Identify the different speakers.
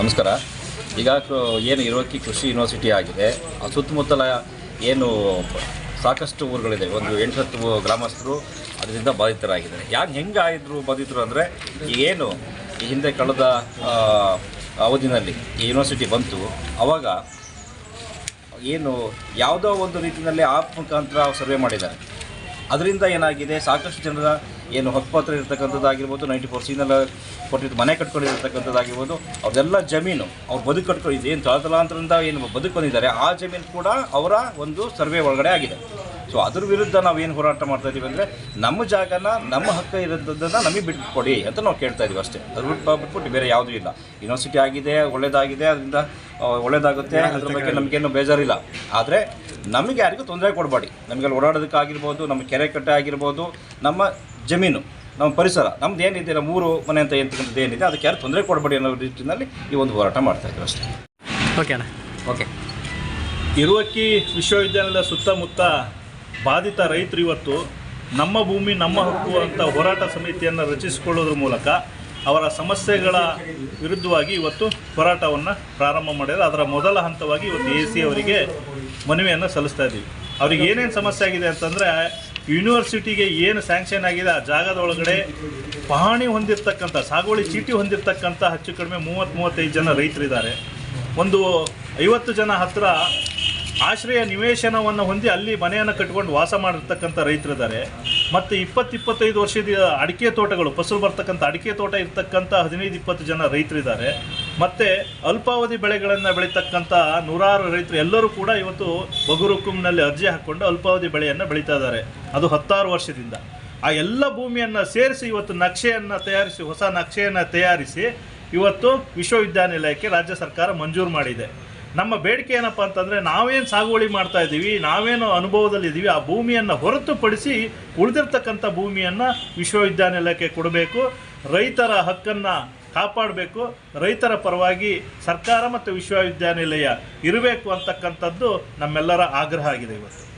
Speaker 1: ನಮಸ್ಕಾರ. ಈಗ ಏನು ಇರೋಕೆ ಕೃಷಿ ಯೂನಿವರ್ಸಿಟಿ ಆಗಿದೆ. ಆ ಸುತ್ತಮುತ್ತಲ ಏನು ಸಾಕಷ್ಟು ಊರುಗಳಿದೆ. ಒಂದು ಎಂಟತ್ತು ಗ್ರಾಮಸ್ಥರು ಅದರಿಂದ ಬಾಧಿತರಾಗಿದ್ದಾರೆ. ಯಾಕೆ ಹೆಂಗೆ ಆಯಿದ್ರು ಬಾಧಿತರು ಅಂದರೆ ಏನು ಈ ಹಿಂದೆ ಕಳೆದ ಅವಧಿನಲ್ಲಿ ಈ ಯೂನಿವರ್ಸಿಟಿ ಬಂತು. ಆವಾಗ ಏನು ಯಾವುದೋ ಒಂದು ರೀತಿಯಲ್ಲಿ ಆಪ್ ಮುಖಾಂತರ ಸರ್ವೆ ಮಾಡಿದ್ದಾರೆ. ಅದರಿಂದ ಏನಾಗಿದೆ? ಸಾಕಷ್ಟು ಜನರ ಏನು ಹಕ್ಕುಪತ್ರ ಇರ್ತಕ್ಕಂಥದ್ದಾಗಿರ್ಬೋದು ನೈಂಟಿ ಫೋರ್ ಸಿನಲ್ಲಿ ಕೊಟ್ಟಿದ್ದು ಮನೆ ಕಟ್ಕೊಂಡಿರ್ತಕ್ಕಂಥದ್ದಾಗಿರ್ಬೋದು ಅದೆಲ್ಲ ಜಮೀನು, ಅವ್ರು ಬದುಕು ಕಟ್ಕೊಂಡು ಏನು ತಳತಲಾಂತರದಿಂದ ಏನು ಬದುಕೊಂಡಿದ್ದಾರೆ ಆ ಜಮೀನು ಕೂಡ ಅವರ ಒಂದು ಸರ್ವೆ ಒಳಗಡೆ ಆಗಿದೆ. ಸೊ ಅದ್ರ ವಿರುದ್ಧ ನಾವು ಏನು ಹೋರಾಟ ಮಾಡ್ತಾ ಇದ್ದೀವಿ ಅಂದರೆ, ನಮ್ಮ ಜಾಗನ, ನಮ್ಮ ಹಕ್ಕ ಇರೋದನ್ನು ನಮಗೆ ಬಿಟ್ಕೊಡಿ ಅಂತ ನಾವು ಕೇಳ್ತಾ ಇದ್ದೀವಿ ಅಷ್ಟೇ. ಅದ್ರ ಬಿಟ್ಟು ಬಿಟ್ಬಿಟ್ಟು ಬೇರೆ ಯಾವುದೂ ಇಲ್ಲ. ಯೂನಿವರ್ಸಿಟಿ ಆಗಿದೆ, ಒಳ್ಳೇದಾಗಿದೆ, ಅದರಿಂದ ಒಳ್ಳೇದಾಗುತ್ತೆ, ಅದ್ರ ಬಗ್ಗೆ ನಮಗೇನು ಬೇಜಾರಿಲ್ಲ. ಆದರೆ ನಮಗೆ ಯಾರಿಗೂ ತೊಂದರೆ ಕೊಡಬೇಡಿ. ನಮಗೆ ಅಲ್ಲಿ ಓಡಾಡೋದಕ್ಕಾಗಿರ್ಬೋದು ನಮ್ಮ ಕೆರೆ ಕಟ್ಟೆ ಆಗಿರ್ಬೋದು ನಮ್ಮ ಜಮೀನು ನಮ್ಮ ಪರಿಸರ ನಮ್ದು ಏನಿದೆ ನಮ್ಮ ಮೂರು ಮನೆ ಅಂತ ಏನಂತಕ್ಕಂಥದ್ದು ಏನಿದೆ ಅದಕ್ಕೆ ಯಾರು ತೊಂದರೆ ಕೊಡಬೇಡಿ ಅನ್ನೋ ರೀತಿಯಲ್ಲಿ ಈ ಒಂದು ಹೋರಾಟ ಮಾಡ್ತಾ ಇದ್ದೀವಿ ಅಷ್ಟೇ.
Speaker 2: ಓಕೆ ಅಣ್ಣ.
Speaker 1: ಓಕೆ
Speaker 3: ಇರುವಕ್ಕಿ ವಿಶ್ವವಿದ್ಯಾಲಯದ ಸುತ್ತಮುತ್ತ ಬಾಧಿತ ರೈತರು ಇವತ್ತು ನಮ್ಮ ಭೂಮಿ ನಮ್ಮ ಹಕ್ಕು ಅಂತ ಹೋರಾಟ ಸಮಿತಿಯನ್ನು ರಚಿಸಿಕೊಳ್ಳೋದ್ರ ಮೂಲಕ ಅವರ ಸಮಸ್ಯೆಗಳ ವಿರುದ್ಧವಾಗಿ ಇವತ್ತು ಹೋರಾಟವನ್ನು ಪ್ರಾರಂಭ ಮಾಡಿದರೆ ಅದರ ಮೊದಲ ಹಂತವಾಗಿ ಇವತ್ತು ಎ ಸಿ ಅವರಿಗೆ ಮನವಿಯನ್ನು ಸಲ್ಲಿಸ್ತಾ ಇದ್ದೀವಿ. ಅವ್ರಿಗೆ ಏನೇನು ಸಮಸ್ಯೆ ಆಗಿದೆ ಅಂತಂದರೆ, ಯೂನಿವರ್ಸಿಟಿಗೆ ಏನು ಸ್ಯಾಂಕ್ಷನ್ ಆಗಿದೆ, ಆ ಜಾಗದ ಒಳಗಡೆ ಪಹಣಿ ಹೊಂದಿರತಕ್ಕಂಥ, ಸಾಗುವಳಿ ಚೀಟಿ ಹೊಂದಿರತಕ್ಕಂಥ, ಹೆಚ್ಚು ಕಡಿಮೆ ಮೂವತ್ತು ಮೂವತ್ತೈದು ಜನ ರೈತರಿದ್ದಾರೆ. ಒಂದು ಐವತ್ತು ಜನ ಹತ್ರ ಆಶ್ರಯ ನಿವೇಶನವನ್ನು ಹೊಂದಿ ಅಲ್ಲಿ ಮನೆಯನ್ನು ಕಟ್ಕೊಂಡು ವಾಸ ಮಾಡಿರ್ತಕ್ಕಂಥ ರೈತರಿದ್ದಾರೆ. ಮತ್ತು ಇಪ್ಪತ್ತು ಇಪ್ಪತ್ತೈದು ವರ್ಷದ ಅಡಿಕೆ ತೋಟಗಳು, ಫಸಲು ಬರ್ತಕ್ಕಂಥ ಅಡಿಕೆ ತೋಟ ಇರ್ತಕ್ಕಂಥ ಹದಿನೈದು, ಇಪ್ಪತ್ತು ಜನ ರೈತರಿದ್ದಾರೆ. ಮತ್ತು ಅಲ್ಪಾವಧಿ ಬೆಳೆಗಳನ್ನು ಬೆಳೀತಕ್ಕಂಥ ನೂರಾರು ರೈತರು ಎಲ್ಲರೂ ಕೂಡ ಇವತ್ತು ಬಗುರುಕುಂನಲ್ಲಿ ಅರ್ಜಿ ಹಾಕ್ಕೊಂಡು ಅಲ್ಪಾವಧಿ ಬೆಳೆಯನ್ನು ಬೆಳೀತಾ ಇದ್ದಾರೆ. ಅದು ಹತ್ತಾರು ವರ್ಷದಿಂದ. ಆ ಎಲ್ಲ ಭೂಮಿಯನ್ನು ಸೇರಿಸಿ ಇವತ್ತು ನಕ್ಷೆಯನ್ನು ತಯಾರಿಸಿ, ಹೊಸ ನಕ್ಷೆಯನ್ನು ತಯಾರಿಸಿ ಇವತ್ತು ವಿಶ್ವವಿದ್ಯಾನಿಲಯಕ್ಕೆ ರಾಜ್ಯ ಸರ್ಕಾರ ಮಂಜೂರು ಮಾಡಿದೆ. ನಮ್ಮ ಬೇಡಿಕೆ ಏನಪ್ಪ ಅಂತಂದರೆ ನಾವೇನು ಸಾಗುವಳಿ ಮಾಡ್ತಾ ಇದ್ದೀವಿ, ನಾವೇನು ಅನುಭವದಲ್ಲಿದ್ದೀವಿ ಆ ಭೂಮಿಯನ್ನು ಹೊರತುಪಡಿಸಿ ಉಳಿದಿರ್ತಕ್ಕಂಥ ಭೂಮಿಯನ್ನು ವಿಶ್ವವಿದ್ಯಾನಿಲಯಕ್ಕೆ ಕೊಡಬೇಕು, ರೈತರ ಹಕ್ಕನ್ನು ಕಾಪಾಡಬೇಕು, ರೈತರ ಪರವಾಗಿ ಸರ್ಕಾರ ಮತ್ತು ವಿಶ್ವವಿದ್ಯಾನಿಲಯ ಇರಬೇಕು ಅಂತಕ್ಕಂಥದ್ದು ನಮ್ಮೆಲ್ಲರ ಆಗ್ರಹ ಆಗಿದೆ ಇವತ್ತು.